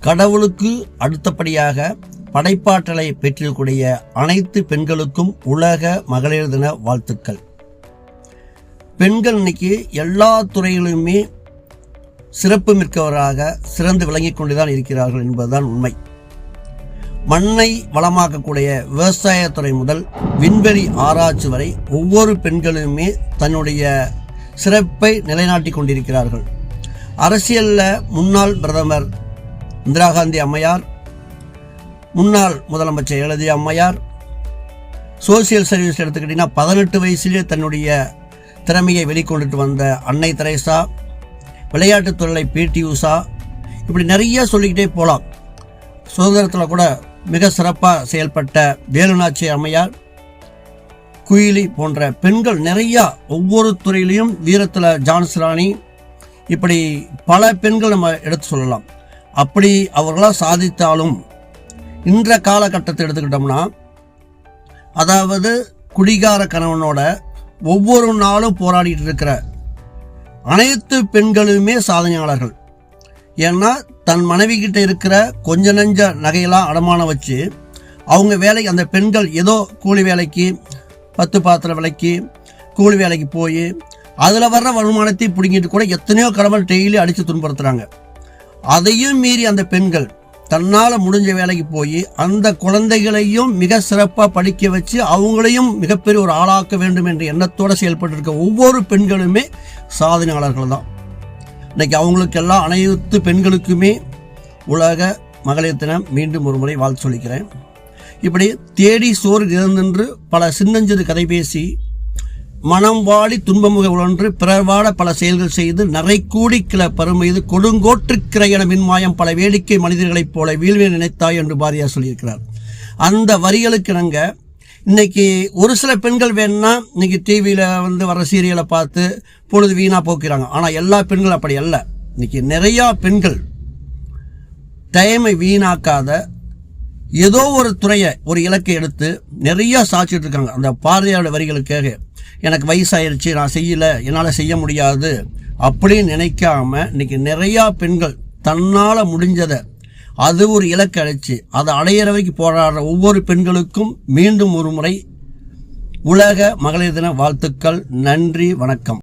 கடவுளுக்கு அடுத்தபடியாக படைப்பாற்றலை பெற்றிருக்கூடிய அனைத்து பெண்களுக்கும் உலக மகளிர் தின வாழ்த்துக்கள். பெண்கள் இன்னைக்கு எல்லா துறையிலுமே சிறப்பு மிக்கவராக சிறந்து விளங்கிக் கொண்டுதான் இருக்கிறார்கள் என்பதுதான் உண்மை. மண்ணை வளமாக்கக்கூடிய விவசாயத்துறை முதல் விண்வெளி ஆராய்ச்சி வரை ஒவ்வொரு பெண்களுமே தன்னுடைய சிறப்பை நிலைநாட்டி கொண்டிருக்கிறார்கள். அரசியலில் முன்னாள் பிரதமர் இந்திரா காந்தி அம்மையார் முன்னாள் முதலமைச்சர் எழுதி அம்மையார் சோசியல் சர்வீஸ் எடுத்துக்கிட்டிங்கன்னா பதினெட்டு வயசுலேயே தன்னுடைய திறமையை வெளிக்கொண்டுட்டு வந்த அன்னை தெரேசா விளையாட்டுத் துறையை பிடி உஷா இப்படி நிறைய சொல்லிக்கிட்டே போகலாம் சுதந்திரத்தில் கூட மிக சிறப்பாக செயல்பட்ட வேலுநாச்சி அம்மையார் குயிலி போன்ற பெண்கள் நிறையா ஒவ்வொரு துறையிலையும் வீரத்தில் ஜான்ஸ் ராணி இப்படி பல பெண்கள் நம்ம எடுத்து சொல்லலாம். அப்படி அவர்களாக சாதித்தாலும் இன்ற காலகட்டத்தை எடுத்துக்கிட்டோம்னா அதாவது குடிகார கணவனோட ஒவ்வொரு நாளும் போராடிட்டு இருக்கிற அனைத்து பெண்களுமே சாதனையாளர்கள். ஏன்னா தன் மனைவி கிட்ட இருக்கிற கொஞ்ச நஞ்ச நகையெல்லாம் அடமானம் வச்சு அவங்க வேலை அந்த பெண்கள் ஏதோ கூலி வேலைக்கு பத்து பாத்திர விலைக்கு கூலி வேலைக்கு போய் அதில் வர்ற வருமானத்தை பிடுங்கிட்டு கூட எத்தனையோ கடவுள் டெய்லி அடித்து துன்புறுத்துறாங்க. அதையும் மீறி அந்த பெண்கள் தன்னால் முடிஞ்ச வேலைக்கு போய் அந்த குழந்தைகளையும் மிக சிறப்பாக படிக்க வச்சு அவங்களையும் மிகப்பெரிய ஒரு ஆளாக்க வேண்டும் என்ற எண்ணத்தோடு செயல்பட்டு இருக்க ஒவ்வொரு பெண்களுமே சாதனையாளர்கள் தான் இன்னைக்கு அவங்களுக்கெல்லாம் அனைத்து பெண்களுக்குமே உலக மகளிர் தினம் மீண்டும் ஒரு முறை வாழ்த்து சொல்லிக்கிறேன். இப்படி தேடி சோறு நிறந்தென்று பல சின்னஞ்சிறு கதை பேசி மனம் வாழி துன்பமுக உழன்று பிறர்வாட பல செயல்கள் செய்து நரைக்கூடி கிள பருமைது கொடுங்கோற்றுக்கிரையன மின்மாயம் பல வேடிக்கை மனிதர்களைப் போல வீழ்வே நினைத்தாய் என்று பாரதியார் சொல்லியிருக்கிறார். அந்த வரிகளுக்கு இணங்க இன்னைக்கு ஒரு சில பெண்கள் வேணும்னா இன்னைக்கு டிவியில் வந்து வர சீரியலை பார்த்து பொழுது வீணாக போக்குறாங்க. ஆனால் எல்லா பெண்களும் அப்படி அல்ல. இன்னைக்கு நிறையா பெண்கள் டைமை வீணாக்காத ஏதோ ஒரு துறையை ஒரு இலக்கை எடுத்து நிறையா சாட்சிட்டு இருக்காங்க. அந்த பாரதியாரோட வரிகளுக்காக எனக்கு வயசாயிருச்சு நான் செய்யலை என்னால் செய்ய முடியாது அப்படின்னு நினைக்காம இன்னைக்கு நிறையா பெண்கள் தன்னால் முடிஞ்சதை அது ஒரு இலக்கு அடைச்சு அதை அடையிற வரைக்கும் போராடுற ஒவ்வொரு பெண்களுக்கும் மீண்டும் ஒரு முறை உலக மகளிர் தின வாழ்த்துக்கள் நன்றி வணக்கம்.